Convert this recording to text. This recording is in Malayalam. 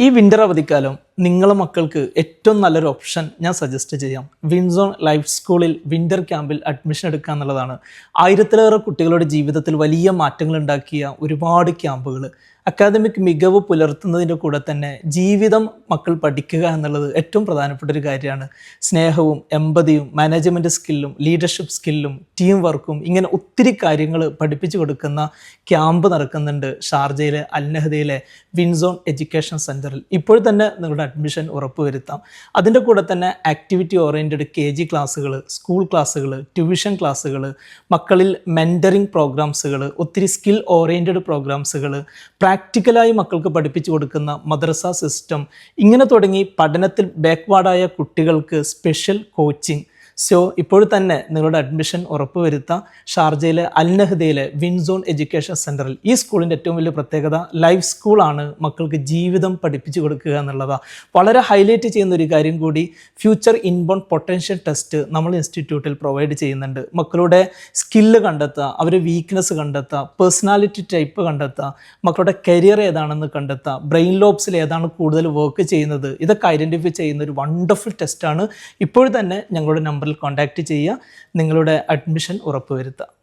ഈ വിന്റർ അവധിക്കാലം നിങ്ങളെ മക്കൾക്ക് ഏറ്റവും നല്ലൊരു ഓപ്ഷൻ ഞാൻ സജസ്റ്റ് ചെയ്യാം. വിൻസോൺ ലൈഫ് സ്കൂളിൽ വിന്റർ ക്യാമ്പിൽ അഡ്മിഷൻ എടുക്കുക എന്നുള്ളതാണ്. ആയിരത്തിലേറെ കുട്ടികളുടെ ജീവിതത്തിൽ വലിയ മാറ്റങ്ങൾ ഉണ്ടാക്കിയ ഒരുപാട് ക്യാമ്പുകൾ അക്കാദമിക് മികവ് പുലർത്തുന്നതിന്റെ കൂടെ തന്നെ ജീവിതം മക്കൾ പഠിക്കുക എന്നുള്ളത് ഏറ്റവും പ്രധാനപ്പെട്ട ഒരു കാര്യമാണ്. സ്നേഹവും എമ്പതിയും മാനേജ്മെന്റ് സ്കില്ലും ലീഡർഷിപ്പ് സ്കില്ലും ടീം വർക്കും ഇങ്ങനെ ഒത്തിരി കാര്യങ്ങൾ പഠിപ്പിച്ചു കൊടുക്കുന്ന ക്യാമ്പ് നടക്കുന്നുണ്ട് ഷാർജയിലെ അൽനഹദയിലെ വിൻസോൺ എഡ്യൂക്കേഷൻ സെന്ററിൽ ഇപ്പോൾ തന്നെ നിങ്ങളുടെ അഡ്മിഷൻ ഉറപ്പുവരുത്താം. അതിന്റെ കൂടെ തന്നെ ആക്ടിവിറ്റി ഓറിയന്റഡ് കെ ജി ക്ലാസ്സുകൾ സ്കൂൾ ക്ലാസ്സുകൾ ട്യൂഷൻ ക്ലാസ്സുകൾ മക്കളിൽ മെന്ററിങ് പ്രോഗ്രാംസുകൾ ഒത്തിരി സ്കിൽ ഓറിയന്റഡ് പ്രോഗ്രാംസുകൾ പ്രാക്ടിക്കലായി മക്കൾക്ക് പഠിപ്പിച്ചു കൊടുക്കുന്ന മദ്രസ സിസ്റ്റം ഇങ്ങനെ തുടങ്ങി പഠനത്തിൽ ബാക്ക്വാർഡായ കുട്ടികൾക്ക് സ്പെഷ്യൽ കോച്ചിങ് സോ ഇപ്പോൾ തന്നെ നിങ്ങളുടെ അഡ്മിഷൻ ഉറപ്പുവരുത്താം ഷാർജയിലെ അൽനഹദയിലെ വിൻസോൺ എഡ്യൂക്കേഷൻ സെന്ററിൽ ഈ സ്കൂളിന്റെ ഏറ്റവും വലിയ പ്രത്യേകത ലൈഫ് സ്കൂളാണ് മക്കൾക്ക് ജീവിതം പഠിപ്പിച്ചു കൊടുക്കുക എന്നുള്ളതാണ് വളരെ ഹൈലൈറ്റ് ചെയ്യുന്ന ഒരു കാര്യം കൂടി ഫ്യൂച്ചർ ഇൻബോൺ പൊട്ടൻഷ്യൽ ടെസ്റ്റ് നമ്മൾ ഇൻസ്റ്റിറ്റ്യൂട്ടിൽ പ്രൊവൈഡ് ചെയ്യുന്നുണ്ട്. മക്കളുടെ സ്കില്ല് കണ്ടെത്തുക അവരെ വീക്ക്നെസ് കണ്ടെത്തുക പേഴ്സണാലിറ്റി ടൈപ്പ് കണ്ടെത്തുക മക്കളുടെ കരിയർ ഏതാണെന്ന് കണ്ടെത്തുക ബ്രെയിൻ ലോബ്സിൽ ഏതാണ് കൂടുതൽ വർക്ക് ചെയ്യുന്നത് ഇതൊക്കെ ഐഡന്റിഫൈ ചെയ്യുന്ന ഒരു വണ്ടർഫുൾ ടെസ്റ്റാണ് ഇപ്പോൾ തന്നെ ഞങ്ങളുടെ നമ്പറിൽ കോൺടാക്റ്റ് ചെയ്യുക. നിങ്ങളുടെ അഡ്മിഷൻ ഉറപ്പുവരുത്തുക.